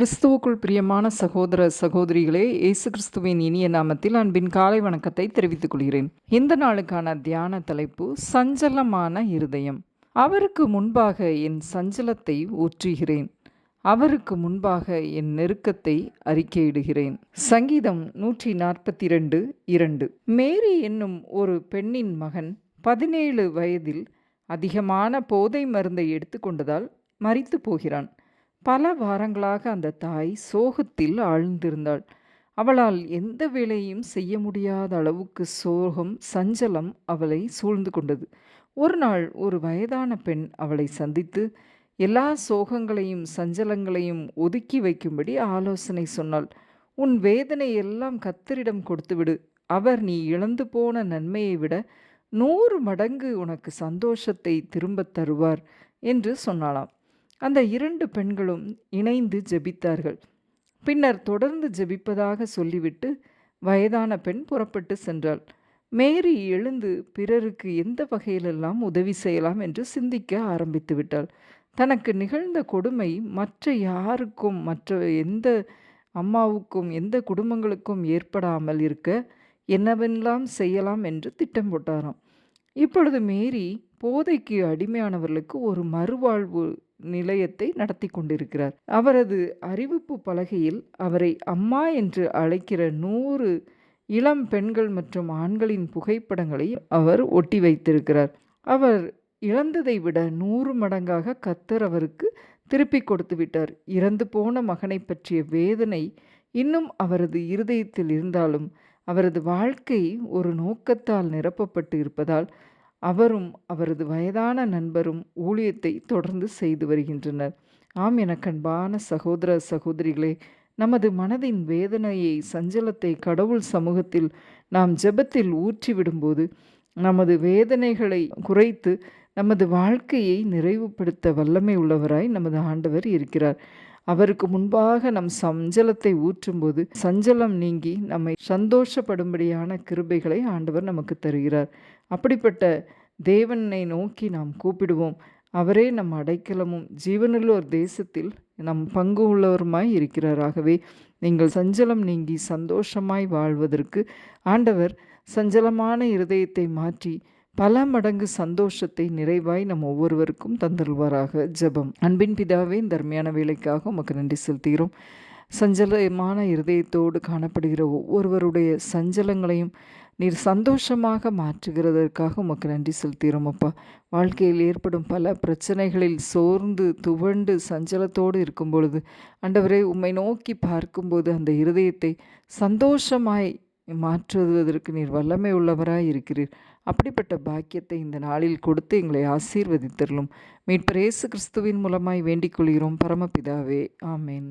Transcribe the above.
கிறிஸ்துவுக்குள் பிரியமான சகோதர சகோதரிகளே இயேசு கிறிஸ்துவின் இனிய நாமத்தில் அன்பின் காலை வணக்கத்தை தெரிவித்துக் கொள்கிறேன். இந்த நாளுக்கான தியான தலைப்பு சஞ்சலமான இருதயம். அவருக்கு முன்பாக என் சஞ்சலத்தை ஊற்றுகிறேன். அவருக்கு முன்பாக என் நெருக்கத்தை அறிக்கையிடுகிறேன். சங்கீதம் நூற்றி நாற்பத்தி ரெண்டு இரண்டு. மேரி என்னும் ஒரு பெண்ணின் மகன் பதினேழு வயதில் அதிகமான போதை மருந்தை எடுத்துக்கொண்டதால் மறித்து போகிறான். பல வாரங்களாக அந்த தாய் சோகத்தில் ஆழ்ந்திருந்தாள். அவளால் எந்த வேலையும் செய்ய முடியாத அளவுக்கு சோகம் சஞ்சலம் அவளை சூழ்ந்து கொண்டது. ஒரு நாள் ஒரு வயதான பெண் அவளை சந்தித்து எல்லா சோகங்களையும் சஞ்சலங்களையும் ஒதுக்கி வைக்கும்படி ஆலோசனை சொன்னாள். உன் வேதனை எல்லாம் கத்தரிடம் கொடுத்துவிடு அவர் நீ இழந்து போன நன்மையை விட நூறு மடங்கு உனக்கு சந்தோஷத்தை திரும்பத் தருவார் என்று சொன்னாளாம். அந்த இரண்டு பெண்களும் இணைந்து ஜெபித்தார்கள். பின்னர் தொடர்ந்து ஜெபிப்பதாக சொல்லிவிட்டு வயதான பெண் புறப்பட்டு சென்றாள். மேரி எழுந்து பிறருக்கு எந்த வகையிலெல்லாம் உதவி செய்யலாம் என்று சிந்திக்க ஆரம்பித்து விட்டாள். தனக்கு நிகழ்ந்த கொடுமை மற்ற யாருக்கும் மற்ற எந்த அம்மாவுக்கும் எந்த குடும்பங்களுக்கும் ஏற்படாமல் இருக்க என்னவெல்லாம் செய்யலாம் என்று திட்டம் போட்டாராம். இப்பொழுது மேரி போதைக்கு அடிமையானவர்களுக்கு ஒரு மறுவாழ்வு நிலையத்தை நடத்தி கொண்டிருக்கிறார் அவரது அறிவிப்பு பலகையில் அவரை அம்மா என்று அழைக்கிற நூறு இளம் பெண்கள் மற்றும் ஆண்களின் புகைப்படங்களை அவர் ஒட்டி வைத்திருக்கிறார். அவர் இழந்ததை விட நூறு மடங்காக கத்தர் அவருக்கு திருப்பி கொடுத்து விட்டார். இறந்து போன மகனை பற்றிய வேதனை இன்னும் அவரது இருதயத்தில் இருந்தாலும் அவரது வாழ்க்கை ஒரு நோக்கத்தால் நிரப்பப்பட்டு இருப்பதால் அவரும் அவரது வயதான நண்பரும் ஊழியத்தை தொடர்ந்து செய்து வருகின்றனர். ஆம் என எனக்கன்பான சகோதர சகோதரிகளே நமது மனதின் வேதனையை சஞ்சலத்தை கடவுள் சமூகத்தில் நாம் ஜெபத்தில் ஊற்றிவிடும்போது நமது வேதனைகளை குறைத்து நமது வாழ்க்கையை நிறைவுபடுத்த வல்லமை உள்ளவராய் நமது ஆண்டவர் இருக்கிறார். அவருக்கு முன்பாக நம் சஞ்சலத்தை ஊற்றும்போது சஞ்சலம் நீங்கி நம்மை சந்தோஷப்படும்படியான கிருபைகளை ஆண்டவர் நமக்கு தருகிறார். அப்படிப்பட்ட தேவனை நோக்கி நாம் கூப்பிடுவோம். அவரே நம் அடைக்கலமும் ஜீவனுள்ளோர் தேசத்தில் நம் பங்கு உள்ளவருமாய் இருக்கிறாராகவே. நீங்கள் சஞ்சலம் நீங்கி சந்தோஷமாய் வாழ்வதற்கு ஆண்டவர் சஞ்சலமான இருதயத்தை மாற்றி பல மடங்கு சந்தோஷத்தை நிறைவாய் நம் ஒவ்வொருவருக்கும் தந்தருள்வாராக. ஜெபம். அன்பின் பிதாவே இந்த அருமையான வேலைக்காக உமக்கு நன்றி செலுத்துகிறோம். சஞ்சலமான இருதயத்தோடு காணப்படுகிற ஒவ்வொருவருடைய சஞ்சலங்களையும் நீர் சந்தோஷமாக மாற்றுகிறதற்காக உமக்கு நன்றி செலுத்துகிறோம் அப்பா. வாழ்க்கையில் ஏற்படும் பல பிரச்சனைகளில் சோர்ந்து துவண்டு சஞ்சலத்தோடு இருக்கும் பொழுது ஆண்டவரை உம்மை நோக்கி பார்க்கும்போது அந்த இருதயத்தை சந்தோஷமாய் மாற்றுவதற்கு நீர் வல்லமை உள்ளவராய் இருக்கிறீர். அப்படிப்பட்ட பாக்கியத்தை இந்த நாளில் கொடுத்து எங்களை ஆசீர்வதித்தருளும். மீட்பர் இயேசு கிறிஸ்துவின் மூலமாய் வேண்டிக் கொள்கிறோம். பரமபிதாவே ஆமேன்.